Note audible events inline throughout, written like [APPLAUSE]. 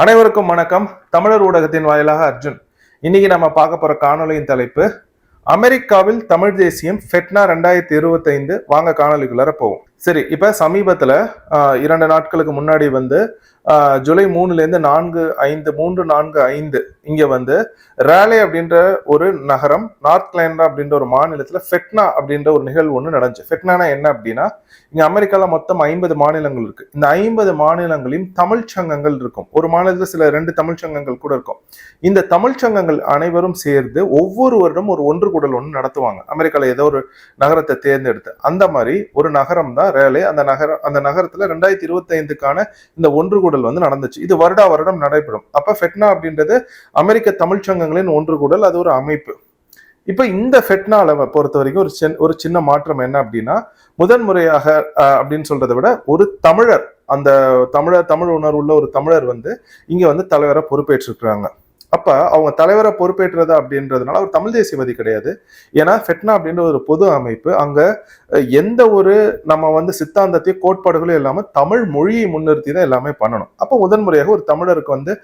அனைவருக்கும் வணக்கம். தமிழர் ஊடகத்தின் வாயிலாக அர்ஜுன். இன்னைக்கு நம்ம பார்க்க போற காணொளியின் தலைப்பு அமெரிக்காவில் தமிழ் தேசியம் ஃபெட்னா ரெண்டாயிரத்தி இருபத்தைந்து வாங்க காணொலிக்குள்ளார போவோம். சரி இப்ப சமீபத்துல ஆஹ், இரண்டு நாட்களுக்கு முன்னாடி வந்து ஜூலை மூணுல இருந்து நான்கு ஐந்து மூன்று நான்கு ஐந்து இங்கே வந்து ரேலே அப்படின்ற ஒரு நகரம் நார்த் கிளைண்டா அப்படின்ற ஒரு மாநிலத்தில் ஃபெட்னா அப்படின்ற ஒரு நிகழ்வு ஒன்று நடந்துச்சு. ஃபெட்னானா என்ன அப்படின்னா இங்க அமெரிக்காவில் மொத்தம் ஐம்பது மாநிலங்கள் இருக்கு. இந்த ஐம்பது மாநிலங்களையும் தமிழ் சங்கங்கள் இருக்கும். ஒரு மாநிலத்தில் சில ரெண்டு தமிழ் சங்கங்கள் கூட இருக்கும். இந்த தமிழ் சங்கங்கள் அனைவரும் சேர்ந்து ஒவ்வொரு வருடம் ஒரு ஒன்று கூடல் ஒன்று நடத்துவாங்க. அமெரிக்காவில் ஏதோ ஒரு நகரத்தை தேர்ந்தெடுத்து. அந்த மாதிரி ஒரு நகரம் தான் ரேலே. அந்த நகரம் அந்த நகரத்தில் ரெண்டாயிரத்தி இருபத்தி ஐந்துக்கான இந்த ஒன்று கூடல் வந்து நடந்துச்சு. இது வருடா வருடம் நடைபெறும். அப்ப ஃபெட்னா அப்படின்றது அமெரிக்க தமிழ் சங்கங்களின் ஒன்று கூடல் அது ஒரு அமைப்பு. இப்போ இந்த ஃபெட்னால பொறுத்த வரைக்கும் ஒரு சின் ஒரு சின்ன மாற்றம் என்ன அப்படின்னா முதன் முறையாக அப்படின்னு சொல்றதை விட ஒரு தமிழர் அந்த தமிழர் தமிழ் உணர்வுள்ள ஒரு தமிழர் வந்து இங்க வந்து தலைவரை பொறுப்பேற்றிருக்கிறாங்க. அப்ப அவங்க தலைவரை பொறுப்பேற்றது அப்படின்றதுனால அவர் தமிழ் தேசியவாதி கிடையாது. ஏன்னா ஃபெட்னா அப்படின்ற ஒரு பொது அமைப்பு அங்க எந்த ஒரு நம்ம வந்து சித்தாந்தத்தையும் கோட்பாடுகளும் இல்லாம தமிழ் மொழியை முன்னிறுத்தி தான் எல்லாமே பண்ணணும். அப்போ முதன்முறையாக ஒரு தமிழருக்கு வந்து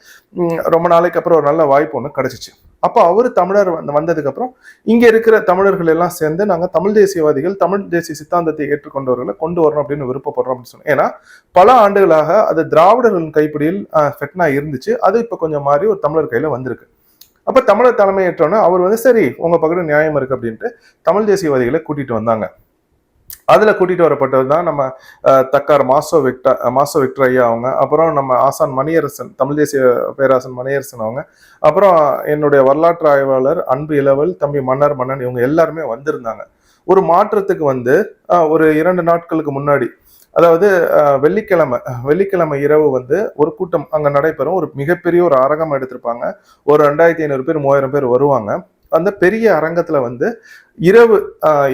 ரொம்ப நாளைக்கு அப்புறம் ஒரு நல்ல வாய்ப்பு ஒன்று கிடைச்சிச்சு. அப்போ அவர் தமிழர் வந்ததுக்கப்புறம் இங்கே இருக்கிற தமிழர்கள் எல்லாம் சேர்ந்து நாங்கள் தமிழ் தேசியவாதிகள் தமிழ் தேசிய சித்தாந்தத்தை ஏற்றுக்கொண்டவர்களை கொண்டு வரணும் அப்படின்னு விருப்பப்படுறோம் அப்படின்னு சொன்னோம். ஏன்னா பல ஆண்டுகளாக அது திராவிடர்களின் கைப்பிடியில் ஃபெட்னா இருந்துச்சு. அது இப்போ கொஞ்சம் மாறி ஒரு தமிழர் கையில் வந்திருக்கு. அப்போ தமிழர் தலைமையேற்றோன்னே அவர் வந்து சரி உங்கள் பக்கத்தில் நியாயம் இருக்குது அப்படின்ட்டு தமிழ் தேசியவாதிகளை கூட்டிகிட்டு வந்தாங்க. அதில் கூட்டிட்டு வரப்பட்டது தான் நம்ம தக்கார் மாசோ விக்டா மாசோ விக்டர் ஐயா அவங்க அப்புறம் நம்ம ஆசான் மணியரசன் தமிழ் தேசிய பேராசன் மணியரசன் அவங்க அப்புறம் என்னுடைய வரலாற்று ஆய்வாளர் அன்பு இளவல் தம்பி மன்னர் மன்னன் இவங்க எல்லாருமே வந்திருந்தாங்க. ஒரு மாற்றத்துக்கு வந்து ஒரு இரண்டு நாட்களுக்கு முன்னாடி அதாவது வெள்ளிக்கிழமை வெள்ளிக்கிழமை இரவு வந்து ஒரு கூட்டம் அங்கே நடைபெறும். ஒரு மிகப்பெரிய ஒரு அரங்கம் எடுத்திருப்பாங்க. ஒரு ரெண்டாயிரத்தி ஐநூறு பேர் மூவாயிரம் பேர் வருவாங்க. அந்த பெரிய அரங்கத்தில் வந்து இரவு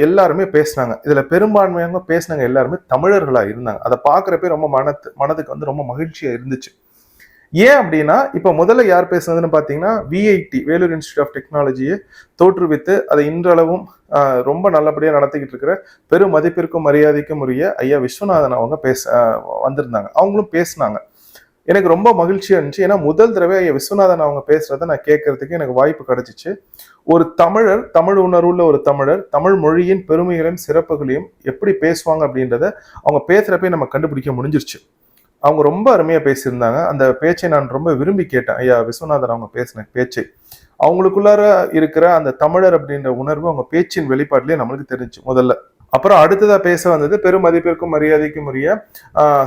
எல்லாருமே பேசினாங்க. இதுல பெரும்பான்மையாக பேசினாங்க எல்லாருமே தமிழர்களா இருந்தாங்க. அதை பார்க்குறப்ப ரொம்ப மனத்து மனதுக்கு வந்து ரொம்ப மகிழ்ச்சியா இருந்துச்சு. ஏன் அப்படின்னா இப்போ முதல்ல யார் பேசுனதுன்னு பார்த்தீங்கன்னா விஐடி வேலூர் இன்ஸ்டியூட் ஆஃப் டெக்னாலஜியை தோற்றுவித்து அதை இன்றளவும் ரொம்ப நல்லபடியாக நடத்திக்கிட்டு இருக்கிற பெரும் மதிப்பிற்கும் மரியாதைக்கும் உரிய ஐயா விஸ்வநாதன் அவங்க பேச வந்திருந்தாங்க. அவங்களும் பேசினாங்க. எனக்கு ரொம்ப மகிழ்ச்சியாக இருந்துச்சு. ஏன்னா முதல் தடவை ஐயா விஸ்வநாதன் அவங்க பேசுறத நான் கேட்கறதுக்கு எனக்கு வாய்ப்பு கிடைச்சிச்சு. ஒரு தமிழர் தமிழ் உணர்வுள்ள ஒரு தமிழர் தமிழ் மொழியின் பெருமைகளையும் சிறப்புகளையும் எப்படி பேசுவாங்க அப்படின்றத அவங்க பேசுறப்பே நம்ம கண்டுபிடிக்க முடிஞ்சிருச்சு. அவங்க ரொம்ப அருமையா பேசியிருந்தாங்க. அந்த பேச்சை நான் ரொம்ப விரும்பி கேட்டேன். ஐயா விஸ்வநாதன் அவங்க பேசின பேச்சை. அவங்களுக்குள்ளார இருக்கிற அந்த தமிழர் அப்படின்ற உணர்வு அவங்க பேச்சின் வெளிப்பாட்டிலே நம்மளுக்கு தெரிஞ்சு முதல்ல. அப்புறம் அடுத்ததா பேச வந்தது பெரும் மதிப்பிற்கும் மரியாதைக்கும் உரிய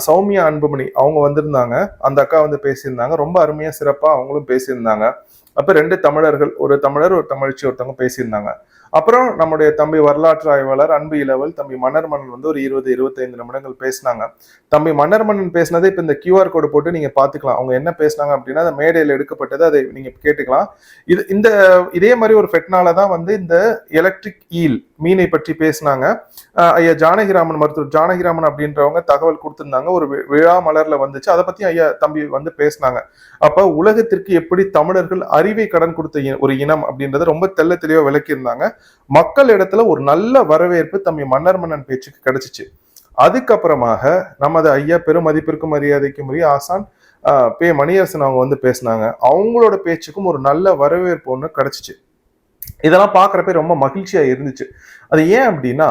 சௌமியா அன்புமணி. அவங்க வந்திருந்தாங்க. அந்த அக்கா வந்து பேசியிருந்தாங்க. ரொம்ப அருமையா சிறப்பா அவங்களும் பேசியிருந்தாங்க. அப்ப ரெண்டு தமிழர்கள் ஒரு தமிழர் ஒரு தமிழ்ச்சி ஒருத்தவங்க பேசியிருந்தாங்க. அப்புறம் நம்முடைய தம்பி வரலாற்று ஆய்வாளர் அன்பு இளவல் தம்பி மன்னர் மன்னன் வந்து ஒரு இருபது இருபத்தைந்து நிமிடங்கள் பேசினாங்க. தம்பி மன்னர் மன்னன் பேசினதை இப்போ இந்த கியூஆர் கோடு போட்டு நீங்க பாத்துக்கலாம் அவங்க என்ன பேசினாங்க அப்படின்னா அந்த மேடையில் எடுக்கப்பட்டது அதை நீங்க கேட்டுக்கலாம். இது இந்த இதே மாதிரி ஒரு ஃபெட்னால தான் வந்து இந்த எலக்ட்ரிக் ஈல் மீனை பற்றி பேசினாங்க. ஐயா ஜானகிராமன் மருத்துவர் ஜானகிராமன் அப்படின்றவங்க தகவல் கொடுத்திருந்தாங்க. ஒரு விழா மலர்ல வந்துச்சு. அதை பத்தி ஐயா தம்பி வந்து பேசினாங்க. அப்ப உலகத்திற்கு எப்படி தமிழர்கள் அறிவை கடன் கொடுத்த இ- ஒரு இனம் அப்படின்றத ரொம்ப தெல்ல தெளிவா விளக்கியிருந்தாங்க. மக்கள் இடத்துல ஒரு நல்ல வரவேற்பு தம்பி மன்னர் மன்னன் பேச்சுக்கு கிடைச்சிச்சு. அதுக்கப்புறமாக நமது ஐயா பெருமதிப்பிற்கும் மரியாதைக்கும் உரிய ஆசான் பே மணியரசன் அவங்க வந்து பேசினாங்க. அவங்களோட பேச்சுக்கும் ஒரு நல்ல வரவேற்பு ஒன்று கிடைச்சிச்சு. இதெல்லாம் பார்க்குறப்ப ரொம்ப மகிழ்ச்சியா இருந்துச்சு. அது ஏன் அப்படின்னா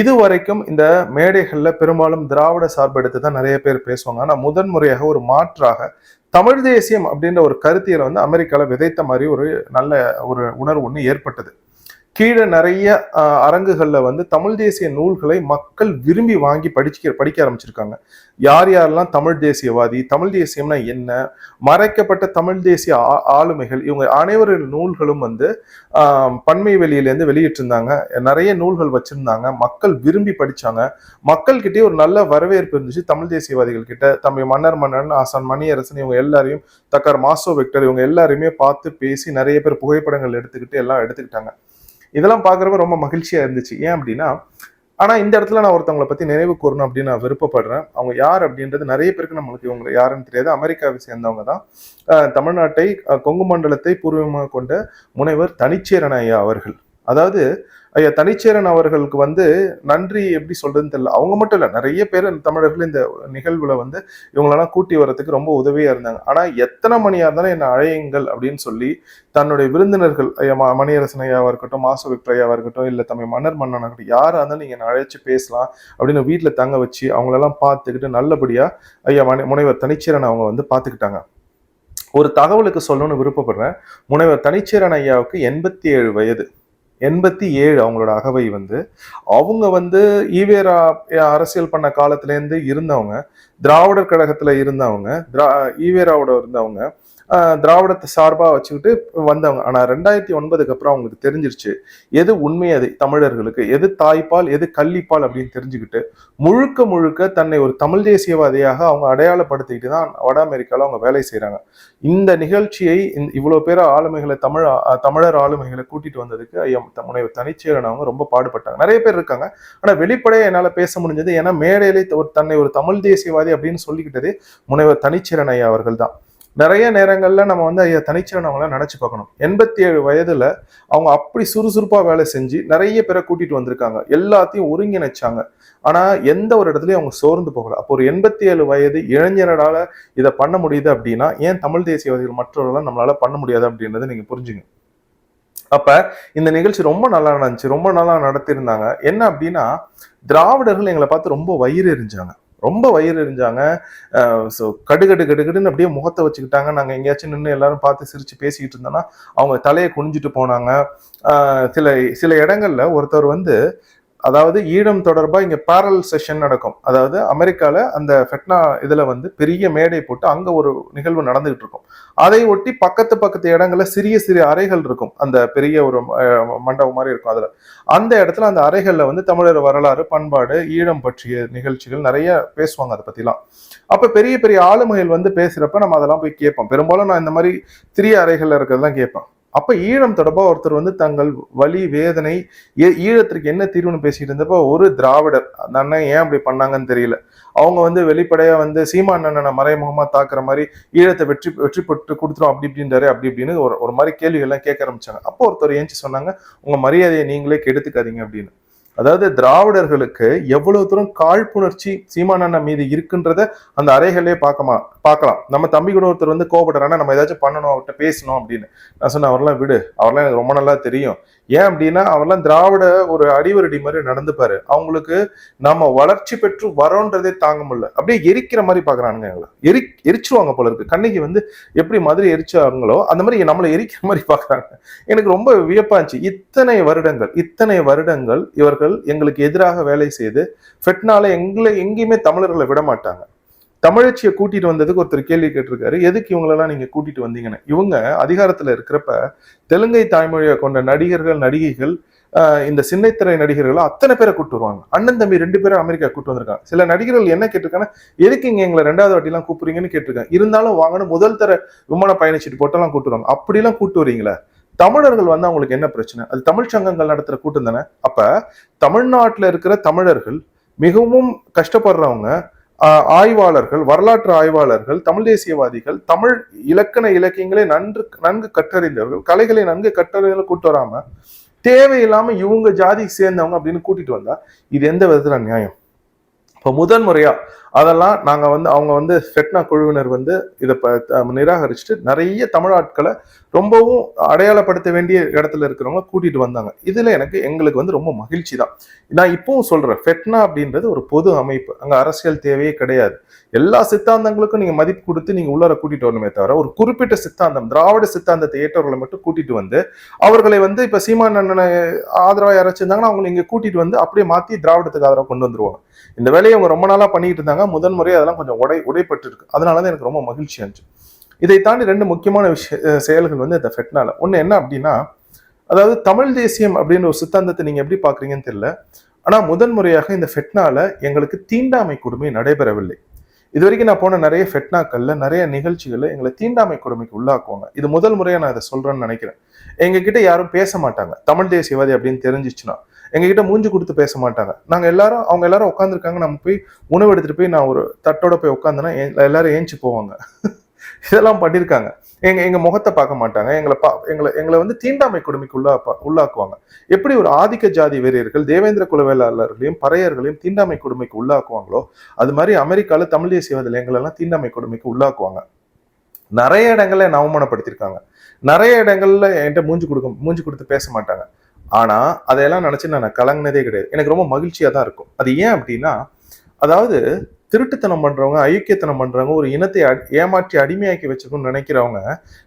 இது வரைக்கும் இந்த மேடைகள்ல பெரும்பாலும் திராவிட சார்பு எடுத்து தான் நிறைய பேர் பேசுவாங்க. ஆனா முதன்முறையாக ஒரு மாற்றாக தமிழ் தேசியம் அப்படின்ற ஒரு கருத்தியலை வந்து அமெரிக்கால விதைத்த மாதிரி ஒரு நல்ல ஒரு உணர்வு ஒன்று ஏற்பட்டது. கீழே நிறைய அரங்குகளில் வந்து தமிழ் தேசிய நூல்களை மக்கள் விரும்பி வாங்கி படிக்க படிக்க ஆரம்பிச்சிருக்காங்க. யார் யாரெல்லாம் தமிழ் தேசியவாதி தமிழ் தேசியம்னா என்ன மறைக்கப்பட்ட தமிழ் தேசிய ஆ- ஆளுமைகள் இவங்க அனைவரின் நூல்களும் வந்து பன்மை வெளியிலேருந்து வெளியிட்டிருந்தாங்க. நிறைய நூல்கள் வச்சிருந்தாங்க. மக்கள் விரும்பி படித்தாங்க மக்கள்கிட்டே ஒரு நல்ல வரவேற்பு இருந்துச்சு தமிழ் தேசியவாதிகள் கிட்ட. தம்பி மன்னர் மன்னன் ஆசான் மணியரசன் இவங்க எல்லாரையும் தக்கார் மாசோ விக்டர் இவங்க எல்லாரையுமே பார்த்து பேசி நிறைய பேர் புகைப்படங்கள் எடுத்துக்கிட்டு எல்லாம் எடுத்துக்கிட்டாங்க. இதெல்லாம் பார்க்குறப்ப ரொம்ப மகிழ்ச்சியாக இருந்துச்சு. ஏன் அப்படின்னா ஆனால் இந்த இடத்துல நான் ஒருத்தவங்களை பற்றி நினைவு கூறணும் அப்படின்னு நான் விருப்பப்படுறேன். அவங்க யார் அப்படின்றது நிறைய பேருக்கு நம்மளுக்கு இவங்க யாருன்னு தெரியாது. அமெரிக்காவை சேர்ந்தவங்க தான். தமிழ்நாட்டை கொங்கு மண்டலத்தை பூர்வமாக கொண்ட முனைவர் தனிச்சேரன் ஐயா அவர்கள். அதாவது ஐயா தனிச்சேரன் அவர்களுக்கு வந்து நன்றி எப்படி சொல்றதுன்னு தெரியல. அவங்க மட்டும் இல்லை நிறைய பேர் தமிழர்கள் இந்த நிகழ்வுல வந்து இவங்களெல்லாம் கூட்டி வர்றதுக்கு ரொம்ப உதவியா இருந்தாங்க. ஆனா எத்தனை மணியா இருந்தாலும் என்ன அழையுங்கள் அப்படின்னு சொல்லி தன்னுடைய விருந்தினர்கள் ஐயா ம- மணியரசன் ஐயாவா இருக்கட்டும் மாசு விக்டர் இருக்கட்டும் இல்ல தம்மை மன்னர் மன்னனா இருக்கட்டும் யாரா இருந்தாலும் நீங்க அழைச்சு பேசலாம் அப்படின்னு வீட்டுல தங்க வச்சு அவங்களெல்லாம் பார்த்துக்கிட்டு நல்லபடியா ஐயா மணி முனைவர் தனிச்சேரன் அவங்க வந்து பார்த்துக்கிட்டாங்க. ஒரு தகவலுக்கு சொல்லணும்னு விருப்பப்படுறேன். முனைவர் தனிச்சேரன் ஐயாவுக்கு எண்பத்தி ஏழு வயது. எண்பத்தி ஏழு அவங்களோட அகவை வந்து அவங்க வந்து ஈவேரா அரசியல் பண்ண காலத்துலேருந்து இருந்தவங்க திராவிடர் கழகத்தில் இருந்தவங்க திரா ஈவேராவோட இருந்தவங்க திராவிடத்தை சார்பாக வச்சுக்கிட்டு வந்தவங்க. ஆனால் ரெண்டாயிரத்தி ஒன்பதுக்கு அப்புறம் அவங்களுக்கு தெரிஞ்சிருச்சு எது உண்மை அது தமிழர்களுக்கு எது தாய்ப்பால் எது கள்ளிப்பால் அப்படின்னு தெரிஞ்சுக்கிட்டு முழுக்க முழுக்க தன்னை ஒரு தமிழ் தேசியவாதியாக அவங்க அடையாளப்படுத்திக்கிட்டு தான் வட அமெரிக்காவில் அவங்க வேலை செய்கிறாங்க இந்த நிகழ்ச்சியை இவ்வளோ இவ்வளவு பேர் ஆளுமைகளை தமிழ் தமிழர் ஆளுமைகளை கூட்டிகிட்டு வந்ததுக்கு ஐயா த- முனைவர் தனிச்சேரன் அவங்க ரொம்ப பாடுபட்டாங்க. நிறைய பேர் இருக்காங்க. ஆனால் வெளிப்படையாக என்னால் பேச முடிஞ்சது ஏன்னா மேடையிலே ஒரு தன்னை ஒரு தமிழ் தேசியவாதி அப்படின்னு சொல்லிக்கிட்டதே முனைவர் தனிச்சேரன் ஐயா அவர்கள் தான். நிறைய நேரங்களில் நம்ம வந்து ஐயா தனிச்சிறனவங்கள நினச்சி பார்க்கணும். எண்பத்தி ஏழு வயதில் அவங்க அப்படி சுறுசுறுப்பாக வேலை செஞ்சு நிறைய பேரை கூட்டிகிட்டு வந்திருக்காங்க. எல்லாத்தையும் ஒருங்கிணைச்சாங்க. ஆனால் எந்த ஒரு இடத்துலையும் அவங்க சோர்ந்து போகலை. அப்போ ஒரு எண்பத்தி ஏழு வயது இளைஞரால இதை பண்ண முடியுது அப்படின்னா ஏன் தமிழ் தேசியவாதிகள் மற்றவர்களால் நம்மளால் பண்ண முடியாது அப்படின்றத நீங்கள் புரிஞ்சுங்க. அப்ப இந்த நிகழ்ச்சி ரொம்ப நல்லா நடந்துச்சு. ரொம்ப நல்லா நடத்தியிருந்தாங்க. என்ன அப்படின்னா திராவிடர்கள் எங்களை பார்த்து ரொம்ப வயிறு எரிஞ்சாங்க. ரொம்ப வயிறு எரிஞ்சாங்க. ஸோ கடுகடு கடுகடுன்னு அப்படியே முகத்தை வச்சுக்கிட்டாங்க. நாங்கள் எங்கேயாச்சும் நின்று எல்லாரும் பார்த்து சிரிச்சு பேசிக்கிட்டு இருந்தோன்னா அவங்க தலையை குனிஞ்சிட்டு போனாங்க. சில சில இடங்கள்ல ஒருத்தர் வந்து அதாவது ஈழம் தொடர்பாக இங்கே பேரல் செஷன் நடக்கும். அதாவது அமெரிக்காவில் அந்த ஃபெட்னா இதில் வந்து பெரிய மேடை போட்டு அங்கே ஒரு நிகழ்வு நடந்துகிட்டு இருக்கும். அதை ஒட்டி பக்கத்து பக்கத்து இடங்களில் சிறிய சிறிய அறைகள் இருக்கும். அந்த பெரிய ஒரு மண்டபம் மாதிரி இருக்கும் அதில். அந்த இடத்துல அந்த அறைகளில் வந்து தமிழர் வரலாறு பண்பாடு ஈழம் பற்றிய நிகழ்ச்சிகள் நிறைய பேசுவாங்க அதை பற்றிலாம் அப்போ பெரிய பெரிய ஆளுமைகள் வந்து பேசுகிறப்ப நம்ம அதெல்லாம் போய் கேட்போம். பெரும்பாலும் நான் இந்த மாதிரி திரிய அறைகளில் இருக்கிறது இருக்கிறதெல்லாம் கேட்பேன். அப்ப ஈழம் தொடர்பாக ஒருத்தர் வந்து தங்கள் வலி வேதனை ஏ- ஈழத்திற்கு என்ன தீர்வுன்னு பேசிட்டு இருந்தப்போ ஒரு திராவிடர். அந்த அண்ணன் ஏன் அப்படி பண்ணாங்கன்னு தெரியல. அவங்க வந்து வெளிப்படையா வந்து சீமான் அண்ணனை மறைமுகமா தாக்குற மாதிரி ஈழத்தை வெற்றி வெற்றி பெற்று கொடுத்துரும் அப்படி இப்படின்றாரு அப்படி இப்படின்னு ஒரு ஒரு மாதிரி கேள்விகள்லாம் கேட்க ஆரம்பிச்சாங்க. அப்போ ஒருத்தர் ஏஞ்சி சொன்னாங்க உங்க மரியாதையை நீங்களே கெடுத்துக்காதீங்க அப்படின்னு. அதாவது திராவிடர்களுக்கு எவ்வளவு தூரம் காழ்ப்புணர்ச்சி சீமான் மீது இருக்குன்றத அந்த அறைகளே பார்க்கமா பார்க்கலாம். நம்ம தம்பி கூட ஒருத்தர் வந்து கோபப்படுறானா நம்ம ஏதாச்சும் பண்ணணும் அவர்கிட்ட பேசணும் அப்படின்னு. நான் சொன்னேன் அவரெல்லாம் விடு அவரெல்லாம் எனக்கு ரொம்ப நல்லா தெரியும். ஏன் அப்படின்னா அவர்லாம் திராவிட ஒரு அடிவரடி மாதிரி நடந்துப்பாரு. அவங்களுக்கு நம்ம வளர்ச்சி பெற்று வரோன்றதே தாங்க முடியல. அப்படியே எரிக்கிற மாதிரி பாக்குறானுங்க எங்களை. எரி எரிச்சிருவாங்க போல இருக்கு. கண்ணகி வந்து எப்படி மாதிரி எரிச்சாங்களோ அந்த மாதிரி நம்மளை எரிக்கிற மாதிரி பாக்குறாங்க எனக்கு ரொம்ப வியப்பாச்சு இருந்துச்சு. இத்தனை வருடங்கள் இத்தனை வருடங்கள் இவர்கள் எங்களுக்கு எதிராக வேலை செய்து ஃபெட்னால எங்களை எங்கேயுமே தமிழர்களை விட மாட்டாங்க. தமிழச்சியை கூட்டிட்டு வந்ததுக்கு ஒருத்தர் கேள்வி கேட்டிருக்காரு எதுக்கு இவங்களெல்லாம் நீங்க கூட்டிட்டு வந்தீங்கன்னு? இவங்க அதிகாரத்துல இருக்கிறப்ப தெலுங்கை தாய்மொழியை கொண்ட நடிகர்கள் நடிகைகள் இந்த சின்னத்திரை நடிகர்கள் அத்தனை பேரை கூப்பிட்டு வருவாங்க. அண்ணன் தம்பி ரெண்டு பேரும் அமெரிக்கா கூப்பிட்டு வந்திருக்காங்க. சில நடிகர்கள் என்ன கேட்டிருக்காங்கன்னா எதுக்கு இங்க எங்களை ரெண்டாவது வாட்டிலாம் கூப்பிடுறீங்கன்னு கேட்டிருக்காங்க. இருந்தாலும் வாங்கன்னு முதல் தர விமான பயணிச்சுட்டு போட்டெல்லாம் கூப்பிட்டு வருவாங்க. அப்படிலாம் கூப்பிட்டு வரீங்களா தமிழர்கள் வந்து அவங்களுக்கு என்ன பிரச்சனை? அது தமிழ் சங்கங்கள் நடத்துகிற கூட்டம் தானே? அப்போ தமிழ்நாட்டில் இருக்கிற தமிழர்கள் மிகவும் கஷ்டப்படுறவங்க ஆய்வாளர்கள் வரலாற்று ஆய்வாளர்கள் தமிழ் தேசியவாதிகள் தமிழ் இலக்கண இலக்கியங்களை நன்கு நன்கு கற்றறிந்தவர்கள் கலைகளை நன்கு கற்றறிந்தவர்கள் கூட்டு வராம தேவையில்லாம இவங்க ஜாதிக்கு சேர்ந்தவங்க அப்படின்னு கூட்டிட்டு வந்தா இது எந்த விதத்துல நியாயம் இப்போ முதன் முறையாக அதெல்லாம் நாங்க வந்து அவங்க வந்து ஃபெட்னா குழுவினர் வந்து இதை ப- த- நிராகரிச்சுட்டு நிறைய தமிழ் ஆட்களை ரொம்பவும் அடையாளப்படுத்த வேண்டிய இடத்துல இருக்கிறவங்க கூட்டிட்டு வந்தாங்க. இதுல எனக்கு எங்களுக்கு வந்து ரொம்ப மகிழ்ச்சி தான் நான் இப்பவும் சொல்றேன் ஃபெட்னா அப்படின்றது ஒரு பொது அமைப்பு. அங்க அரசியல் தேவையே கிடையாது. எல்லா சித்தாந்தங்களுக்கும் நீங்க மதிப்பு கொடுத்து நீங்க உள்ளார கூட்டிட்டு வரணுமே தவிர ஒரு குறிப்பிட்ட சித்தாந்தம் திராவிட சித்தாந்தத்தை ஏற்றவர்களை மட்டும் கூட்டிட்டு வந்து அவர்களை வந்து இப்ப சீமான் அண்ணனை ஆதரவா யாராச்சும் இருந்தாங்கன்னா அவங்களை இங்க கூட்டிட்டு வந்து அப்படியே மாத்தி திராவிடத்துக்கு ஆதரவு கொண்டு வந்துருவாங்க. இந்த வேலையை அவங்க ரொம்ப நாளா பண்ணிட்டு இருந்தாங்க. முதன் முறை அதெல்லாம் கொஞ்சம் உடை உடைப்பட்டு இருக்கு அதனாலதான் எனக்கு ரொம்ப மகிழ்ச்சியா இருந்துச்சு இதை தாண்டி ரெண்டு முக்கியமான விஷய செயல்கள் வந்து இந்த ஃபெட்னால ஒண்ணு என்ன அப்படின்னா அதாவது தமிழ் தேசியம் அப்படின்ற ஒரு சித்தாந்தத்தை நீங்க எப்படி பாக்குறீங்கன்னு தெரியல. ஆனா முதன் முறையாக இந்த ஃபெட்னால எங்களுக்கு தீண்டாமை கொடுமை நடைபெறவில்லை. இது வரைக்கும் நான் போன நிறைய ஃபெட்னாக்களில் நிறைய நிகழ்ச்சிகளை எங்களை தீண்டாமை கொடுமைக்கு உள்ளாக்குவாங்க. இது முதல் முறையாக நான் இதை சொல்கிறேன்னு நினைக்கிறேன். எங்ககிட்ட யாரும் பேச மாட்டாங்க. தமிழ் தேசியவாதி அப்படின்னு தெரிஞ்சிச்சுன்னா எங்ககிட்ட மூஞ்சி கொடுத்து பேச மாட்டாங்க. நாங்கள் எல்லாரும் அவங்க எல்லாரும் உட்காந்துருக்காங்க நம்ம போய் உணவு எடுத்துகிட்டு போய் நான் ஒரு தட்டோட போய் உட்காந்துனா எல்லாரும் ஏஞ்சி போவாங்க. இதெல்லாம் பண்ணியிருக்காங்க எங்க எங்க முகத்தை பார்க்க மாட்டாங்க. எங்களை பா எங்களை எங்களை வந்து தீண்டாமை கொடுமைக்கு உள்ளா உள்ளாக்குவாங்க. எப்படி ஒரு ஆதிக்க ஜாதி வெறியர்கள் தேவேந்திர குலவேளாளர்களையும் பறையர்களையும் தீண்டாமை கொடுமைக்கு உள்ளாக்குவாங்களோ அது மாதிரி அமெரிக்காவில் தமிழ் தேசியவாதிகள் எங்களெல்லாம் தீண்டாமை கொடுமைக்கு உள்ளாக்குவாங்க. நிறைய இடங்கள்ல என்ன அவமானப்படுத்தியிருக்காங்க நிறைய இடங்கள்ல என்கிட்ட மூஞ்சி கொடுக்க மூஞ்சி கொடுத்து பேச மாட்டாங்க. ஆனா அதையெல்லாம் நினைச்சு நான் கலங்கினதே கிடையாது. எனக்கு ரொம்ப மகிழ்ச்சியா தான் இருக்கும். அது ஏன் அப்படின்னா அதாவது திருட்டுத்தனம் பண்றவங்க ஐக்கியத்தனம் பண்றவங்க ஒரு இனத்தை ஏமாற்றி அடிமையாக்கி வச்சுக்கணும்னு நினைக்கிறவங்க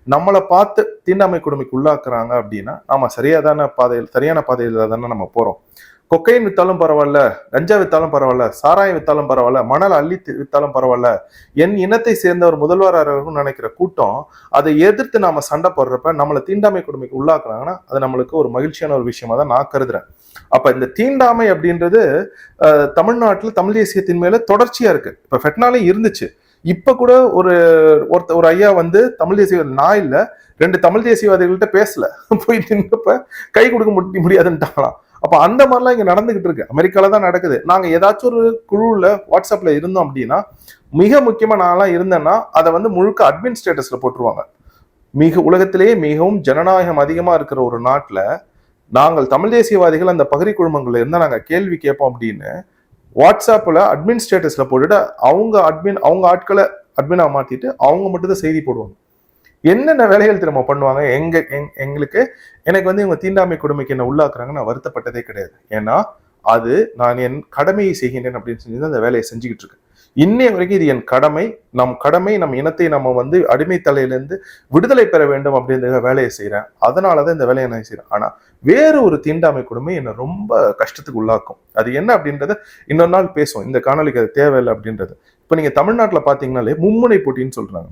நம்மளை பார்த்து தீண்டாமை கொடுமைக்கு உள்ளாக்குறாங்க அப்படின்னா நாம சரியாதான பாதையில் சரியான பாதையில் தானே நம்ம போறோம். கொக்கையின் வித்தாலும் பரவாயில்ல கஞ்சா வித்தாலும் பரவாயில்ல சாராயம் வித்தாலும் பரவாயில்ல மணல் அள்ளி வித்தாலும் பரவாயில்ல. என் இனத்தை சேர்ந்த ஒரு முதல்வராக நினைக்கிற கூட்டம் அதை எதிர்த்து நாம சண்டை போடுறப்ப நம்மளை தீண்டாமை கொடுமைக்கு உள்ளாக்குறாங்கன்னா அது நம்மளுக்கு ஒரு மகிழ்ச்சியான ஒரு விஷயமா தான் நான் கருதுறேன். அப்ப இந்த தீண்டாமை அப்படின்றது தமிழ்நாட்டில் தமிழ் தேசியத்தின் மேல தொடர்ச்சியா இருக்கு. இப்ப ஃபெட்னாலே இருந்துச்சு. இப்ப கூட ஒரு ஒருத்த ஒரு ஐயா வந்து தமிழ் தேசிய நான் இல்லை ரெண்டு தமிழ் தேசியவாதிகள்கிட்ட பேசல. [LAUGHS] போய் நின்றப்ப கை கொடுக்க முடி- முடியாதுன்ட்டாங்களாம். அப்போ அந்த மாதிரிலாம் இங்கே நடந்துகிட்டு இருக்கு. அமெரிக்காவில் தான் நடக்குது. நாங்கள் ஏதாச்சும் ஒரு குழுவில் வாட்ஸ்அப்பில் இருந்தோம் அப்படின்னா மிக முக்கியமாக நான்லாம் இருந்தேன்னா அதை வந்து முழுக்க அட்மின் ஸ்டேட்டஸில் போட்டுருவாங்க. மிக உலகத்திலேயே மிகவும் ஜனநாயகம் அதிகமாக இருக்கிற ஒரு நாட்டில் நாங்கள் தமிழ் தேசியவாதிகள் அந்த பகுதி குழுமங்களில் இருந்தால் நாங்கள் கேள்வி கேட்போம் அப்படின்னு வாட்ஸ்அப்பில் அட்மின் ஸ்டேட்டஸில் போட்டுட்டு அவங்க அட்மின் அவங்க ஆட்களை அட்மினாக மாற்றிட்டு அவங்க மட்டும்தான் செய்தி போடுவாங்க. என்னென்ன வேலைகள் திரும்ப பண்ணுவாங்க? எங்க எங்- எங்களுக்கு எனக்கு வந்து இவங்க தீண்டாமை கொடுமைக்கு என்ன உள்ளாக்குறாங்க நான் வருத்தப்பட்டதே கிடையாது. ஏன்னா அது நான் என் கடமையை செய்கின்றேன் அப்படின்னு சொல்லி அந்த வேலையை செஞ்சுக்கிட்டு இருக்கேன். இன்னைய வரைக்கும் இது என் கடமை. நம் கடமை நம் இனத்தை நம்ம வந்து அடிமை தலையிலேருந்து விடுதலை பெற வேண்டும் அப்படின்ற வேலையை செய்கிறேன் அதனால தான் இந்த வேலையை நான் செய்கிறேன் ஆனால் வேறு ஒரு தீண்டாமை கொடுமை என்னை ரொம்ப கஷ்டத்துக்கு உள்ளாக்கும். அது என்ன அப்படின்றத இன்னொரு நாள் பேசுவோம். இந்த காணொலிக்கு அது தேவையில்லை அப்படின்றது. இப்போ நீங்கள் தமிழ்நாட்டில் பார்த்தீங்கனாலே மும்முனை போட்டின்னு சொல்கிறாங்க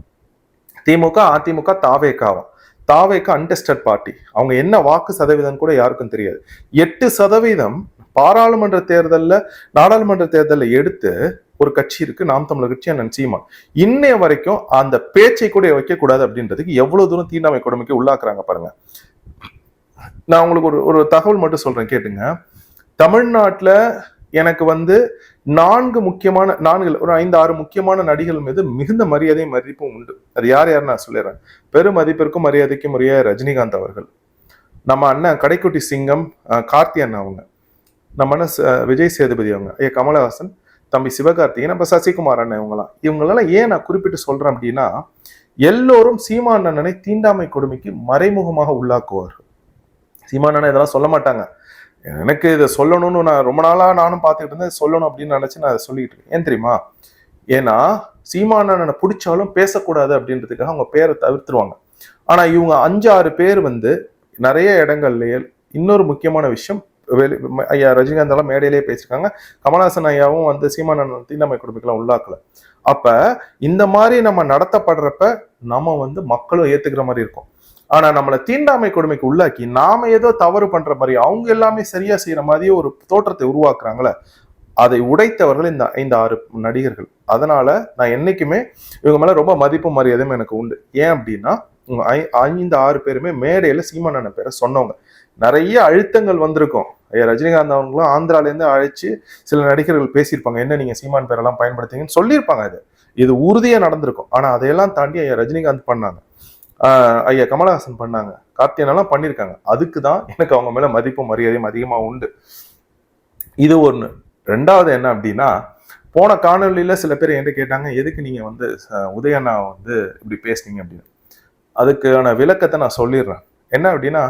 திமுக அதிமுக தாவேக்காவும். தாவேக்கா அன்டெஸ்டட் பார்ட்டி அவங்க என்ன வாக்கு சதவீதம் கூட யாருக்கும் தெரியாது. எட்டு சதவீதம் பாராளுமன்ற தேர்தலில் நாடாளுமன்ற தேர்தலில் எடுத்து ஒரு கட்சி இருக்கு. நாம் தமிழர் கட்சி அண்ணன் சீமான். இன்னைய வரைக்கும் அந்த பேச்சை கூட வைக்க கூடாது அப்படின்றதுக்கு எவ்வளவு தூரம் தீண்டாமை கொடுமைக்கு உள்ளாக்குறாங்க பாருங்க. நான் உங்களுக்கு ஒரு ஒரு தகவல் மட்டும் சொல்றேன் கேட்டுங்க. தமிழ்நாட்டில் எனக்கு வந்து நான்கு முக்கியமான நான்கு ஒரு ஐந்து ஆறு முக்கியமான நடிகள் மீது மிகுந்த மரியாதையும் மதிப்பும் உண்டு. அது யார் யார் நான் சொல்லிடுறேன். பெரும் மதிப்பிற்கும் மரியாதைக்கும் உரிய ரஜினிகாந்த் அவர்கள். நம்ம அண்ணன் கடைக்குட்டி சிங்கம் கார்த்தி அண்ணன் அவங்க. நம்ம அண்ணன் ச- விஜய் சேதுபதி அவங்க. ஐயா கமலஹாசன் தம்பி சிவகார்த்திகேயன் நம்ம சசிகுமார் அண்ணன் இவங்கலாம். இவங்களெல்லாம் ஏன் நான் குறிப்பிட்டு சொல்றேன் அப்படின்னா எல்லோரும் சீமான் அண்ணனை தீண்டாமை கொடுமைக்கு மறைமுகமாக உள்ளாக்குவார்கள். சீமான் அண்ணன் இதெல்லாம் சொல்ல மாட்டாங்க. எனக்கு இதை சொல்லணும்னு நான் ரொம்ப நாளாக நானும் பார்த்துக்கிட்டு இருந்தேன். சொல்லணும் அப்படின்னு நினச்சி நான் அதை சொல்லிட்டு இருக்கேன். ஏன் தெரியுமா? ஏன்னா சீமான் பிடிச்சாலும் பேசக்கூடாது அப்படின்றதுக்காக அவங்க பேரை தவிர்த்துருவாங்க. ஆனால் இவங்க அஞ்சு ஆறு பேர் வந்து நிறைய இடங்கள்லயே இன்னொரு முக்கியமான விஷயம் வெளி- ஐயா ரஜினிகாந்த் எல்லாம் மேடையிலேயே பேசியிருக்காங்க. கமல்ஹாசன் ஐயாவும் வந்து சீமான் அண்ணன் தீண்டாமை கொடுமைக்கெல்லாம் உள்ளாக்கல. அப்ப இந்த மாதிரி நம்ம நடத்தப்படுறப்ப நம்ம வந்து மக்களும் ஏத்துக்கிற மாதிரி இருக்கும். ஆனா நம்மளை தீண்டாமை கொடுமைக்கு உள்ளாக்கி நாம ஏதோ தவறு பண்ற மாதிரி அவங்க எல்லாமே சரியா செய்யற மாதிரியே ஒரு தோற்றத்தை உருவாக்குறாங்களே அதை உடைத்தவர்கள் இந்த ஐந்து ஆறு நடிகர்கள். அதனால நான் என்னைக்குமே இவங்க மேல ரொம்ப மதிப்பு மரியாதையும் எனக்கு உண்டு. ஏன் அப்படின்னா ஐ- ஐந்து ஆறு பேருமே மேடையில சீமான் பேரை சொன்னவங்க. நிறைய அழுத்தங்கள் வந்திருக்கும். ஐயா ரஜினிகாந்த் அவங்களும் ஆந்திரால இருந்து அழைச்சு சில நடிகர்கள் பேசியிருப்பாங்க. என்ன நீங்க சீமான் பேரெல்லாம் பயன்படுத்தீங்கன்னு சொல்லியிருப்பாங்க இது இது உறுதியா நடந்திருக்கும். ஆனா அதையெல்லாம் தாண்டி ஐயா ரஜினிகாந்த் பண்ணாங்க. ஐயா கமலஹாசன் பண்ணாங்க. கார்த்தியனெல்லாம் பண்ணியிருக்காங்க அதுக்கு தான் எனக்கு அவங்க மேலே மதிப்பும் மரியாதையும் அதிகமாக உண்டு. இது ஒன்று ரெண்டாவது என்ன அப்படின்னா போன காணொலியில் சில பேர் என்கிட்ட கேட்டாங்க எதுக்கு நீங்கள் வந்து உதயண்ணா வந்து இப்படி பேசுனீங்க? அப்படின்னு. அதுக்கான விளக்கத்தை நான் சொல்லிடுறேன். என்ன அப்படின்னா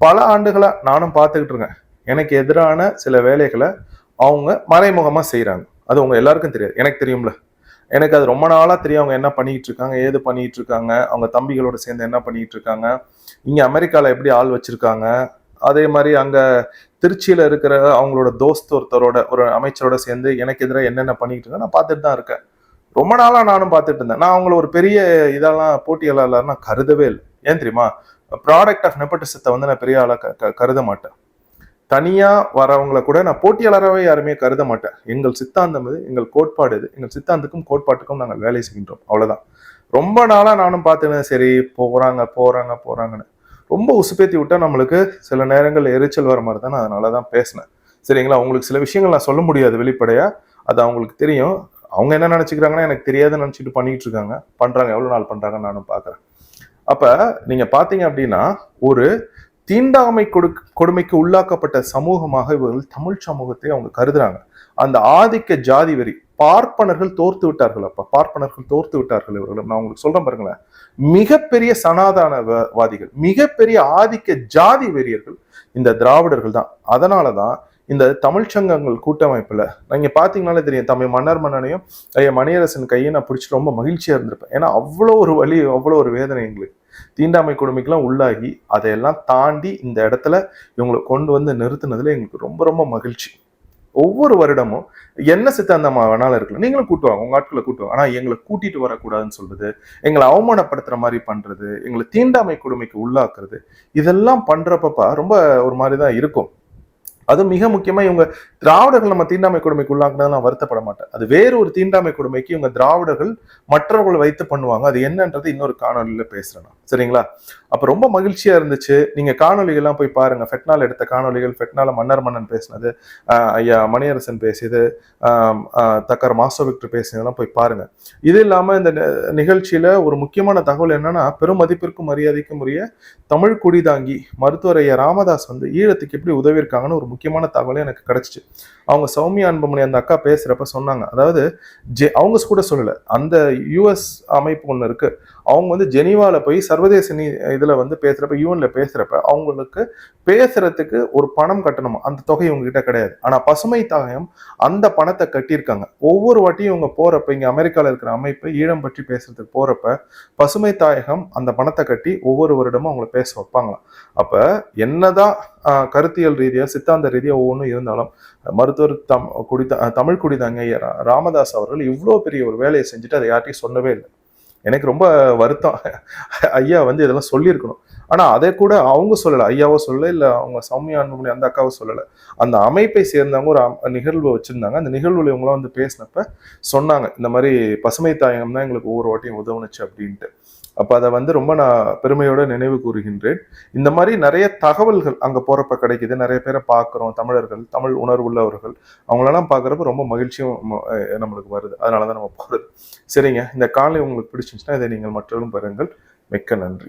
பல ஆண்டுகளாக நானும் பார்த்துக்கிட்டு இருக்கேன். எனக்கு எதிரான சில வேலைகளை அவங்க மறைமுகமாக செய்கிறாங்க அது உங்கள் எல்லாருக்கும் தெரியாது. எனக்கு தெரியும்ல. எனக்கு அது ரொம்ப நாளாக தெரியும். அவங்க என்ன பண்ணிட்டு இருக்காங்க ஏது பண்ணிட்டு இருக்காங்க அவங்க தம்பிகளோட சேர்ந்து என்ன பண்ணிட்டு இருக்காங்க இங்கே அமெரிக்காவில் எப்படி ஆள் வச்சிருக்காங்க. அதே மாதிரி அங்கே திருச்சியில் இருக்கிற அவங்களோட தோஸ்த் ஒருத்தரோட ஒரு அமைச்சரோட சேர்ந்து எனக்கு எதிராக என்னென்ன பண்ணிக்கிட்டு இருக்கேன் நான் பார்த்துட்டு தான் இருக்கேன். ரொம்ப நாளாக நானும் பார்த்துட்டு இருந்தேன். நான் அவங்கள ஒரு பெரிய இதெல்லாம் போட்டியாளர்லாம் நான் கருதவே இல்லை. ஏன் தெரியுமா? ப்ராடக்ட் ஆஃப் நெப்பட்டிசத்தை வந்து நான் பெரிய ஆளாக க- க- கருத மாட்டேன். தனியாக வரவங்கள கூட நான் போட்டியாளராகவே யாருமே கருத மாட்டேன். எங்கள் சித்தாந்தம் இது எங்கள் கோட்பாடு இது எங்கள் சித்தாந்தத்துக்கும் கோட்பாட்டுக்கும் நாங்கள் வேலை செய்கின்றோம். அவ்வளோதான் ரொம்ப நாளாக நானும் பார்த்துனேன் சரி போகிறாங்க போகிறாங்க போகிறாங்கன்னு ரொம்ப உசுப்பேத்தி விட்டால் நம்மளுக்கு சில நேரங்கள் எரிச்சல் வர மாதிரி தான் நான் அதனால தான் பேசினேன். சரிங்களா? அவங்களுக்கு சில விஷயங்கள் நான் சொல்ல முடியாது வெளிப்படையாக அது அவங்களுக்கு தெரியும். அவங்க என்ன நினச்சிக்கிறாங்கன்னா எனக்கு தெரியாதுன்னு நினச்சிட்டு பண்ணிகிட்டு இருக்காங்க. பண்ணுறாங்க எவ்வளோ நாள் பண்ணுறாங்கன்னு நானும் பார்க்குறேன். அப்போ நீங்கள் பார்த்தீங்க அப்படின்னா ஒரு தீண்டாமை கொடு கொடுமைக்கு உள்ளாக்கப்பட்ட சமூகமாக இவர்கள் தமிழ் சமூகத்தை அவங்க கருதுறாங்க. அந்த ஆதிக்க ஜாதி வரி பார்ப்பனர்கள் தோர்த்து விட்டார்கள் அப்ப. பார்ப்பனர்கள் தோர்த்து விட்டார்கள் இவர்கள். நான் உங்களுக்கு சொல்றேன் பாருங்களேன். மிகப்பெரிய சனாதானவாதிகள் மிகப்பெரிய ஆதிக்க ஜாதி வெறியர்கள் இந்த திராவிடர்கள் தான். அதனாலதான் இந்த தமிழ்ச்சங்கங்கள் கூட்டமைப்புல நீங்க பாத்தீங்கனாலே தெரியும் தமிழ் மன்னர் மன்னனையும் ஐயா மணியரசன் கையை நான் பிடிச்சிட்டு ரொம்ப மகிழ்ச்சியா இருந்திருப்பேன். ஏன்னா அவ்வளோ ஒரு வலி அவ்வளோ ஒரு வேதனை எங்களுக்கு. தீண்டாமை கொடுமைக்கெல்லாம் உள்ளாகி அதையெல்லாம் தாண்டி இந்த இடத்துல இவங்களை கொண்டு வந்து நிறுத்தினதுல எங்களுக்கு ரொம்ப ரொம்ப மகிழ்ச்சி. ஒவ்வொரு வருடமும் என்ன சித்தாந்தமா வேணாலும் இருக்கலாம். நீங்களும் கூட்டுவாங்க உங்க ஆட்களை கூட்டுவாங்க ஆனா எங்களை கூட்டிட்டு வரக்கூடாதுன்னு சொல்றது எங்களை அவமானப்படுத்துற மாதிரி பண்றது எங்களை தீண்டாமை கொடுமைக்கு உள்ளாக்குறது இதெல்லாம் பண்றப்பப்பா ரொம்ப ஒரு மாதிரி தான் இருக்கும். அது மிக முக்கியமா இவங்க திராவிடர்கள் நம்ம தீண்டாமை கொடுமைக்கு உள்ளாக்குனது நான் வருத்தப்பட மாட்டேன் அது வேறு ஒரு தீண்டாமை கொடுமைக்கு இவங்க திராவிடர்கள் மற்றவர்களை வைத்து பண்ணுவாங்க. அது என்னன்றது இன்னொரு காணொலியில பேசுறேன் நான். சரிங்களா? அப்ப ரொம்ப மகிழ்ச்சியா இருந்துச்சு. நீங்க காணொலிகள்லாம் போய் பாருங்க. ஃபெட்னால் எடுத்த காணொலிகள் ஃபெட்னால மன்னர் மன்னன் பேசினது ஐயா மணியரசன் பேசியது தக்கர் மாஸ்டர் விக்டர் பேசினதெல்லாம் போய் பாருங்க. இது இல்லாம இந்த நி- நிகழ்ச்சியில ஒரு முக்கியமான தகவல் என்னன்னா பெரும் மதிப்பிற்கும் மரியாதைக்கும் உரிய தமிழ் குடிதாங்கி மருத்துவர் ஐயா ராமதாஸ் வந்து ஈழத்துக்கு எப்படி உதவியிருக்காங்கன்னு ஒரு முக்கியமான தகவலே எனக்கு கிடைச்சிச்சு. அவங்க சௌமியா அன்பமணி அந்த அக்கா பேசுறப்ப சொன்னாங்க. அதாவது ஜெ அவங்க கூட சொல்லலை. அந்த யுஎஸ் அமைப்பு ஒன்று இருக்கு. அவங்க வந்து ஜெனிவாவில் போய் சர்வதேச நீ இதில் வந்து பேசுகிறப்ப யூஎன்ல பேசுகிறப்ப அவங்களுக்கு பேசுறதுக்கு ஒரு பணம் கட்டணும்? அந்த தொகை இவங்ககிட்ட கிடையாது. ஆனால் பசுமை தாயம் அந்த பணத்தை கட்டியிருக்காங்க. ஒவ்வொரு வாட்டியும் இவங்க போகிறப்ப இங்கே அமெரிக்காவில் இருக்கிற அமைப்பு ஈழம் பற்றி பேசுறதுக்கு போகிறப்ப பசுமை தாயகம் அந்த பணத்தை கட்டி ஒவ்வொரு வருடமும் அவங்களை பேச வைப்பாங்களாம். அப்ப என்னதான் கருத்தியல் ரீதியா சித்தாந்த ரீதியா ஒவ்வொன்றும் இருந்தாலும் மருத்துவர் தம் குடித தமிழ் குடிதாங்க ஐயா ராமதாஸ் அவர்கள் இவ்வளோ பெரிய ஒரு வேலையை செஞ்சுட்டு அதை யார்ட்டையும் சொல்லவே இல்லை. எனக்கு ரொம்ப வருத்தம். ஐயா வந்து இதெல்லாம் சொல்லியிருக்கணும். ஆனா அதை கூட அவங்க சொல்லலை. ஐயாவோ சொல்லலை இல்லை அவங்க சௌமியா அன்புமணி அந்த அக்காவோ சொல்லலை. அந்த அமைப்பை சேர்ந்தவங்க ஒரு நிகழ்வு வச்சிருந்தாங்க. அந்த நிகழ்வுல இவங்களாம் வந்து பேசினப்ப சொன்னாங்க இந்த மாதிரி பசுமை தாயகம் தான் எங்களுக்கு ஒவ்வொரு வாட்டியும் உதவுனுச்சு அப்படின்ட்டு. அப்போ அதை வந்து ரொம்ப நான் பெருமையோட நினைவு கூறுகின்றேன். இந்த மாதிரி நிறைய தகவல்கள் அங்கே போகிறப்ப கிடைக்குது. நிறைய பேரை பார்க்குறோம். தமிழர்கள் தமிழ் உணர்வுள்ளவர்கள் அவங்களெல்லாம் பார்க்குறப்ப ரொம்ப மகிழ்ச்சியும் நம்மளுக்கு வருது. அதனால தான் நம்ம போகிறது சரிங்க. இந்த காலை உங்களுக்கு பிடிச்சிருந்துச்சுன்னா இதை நீங்கள் மற்றவர்களும் பாருங்கள் மிக்க நன்றி.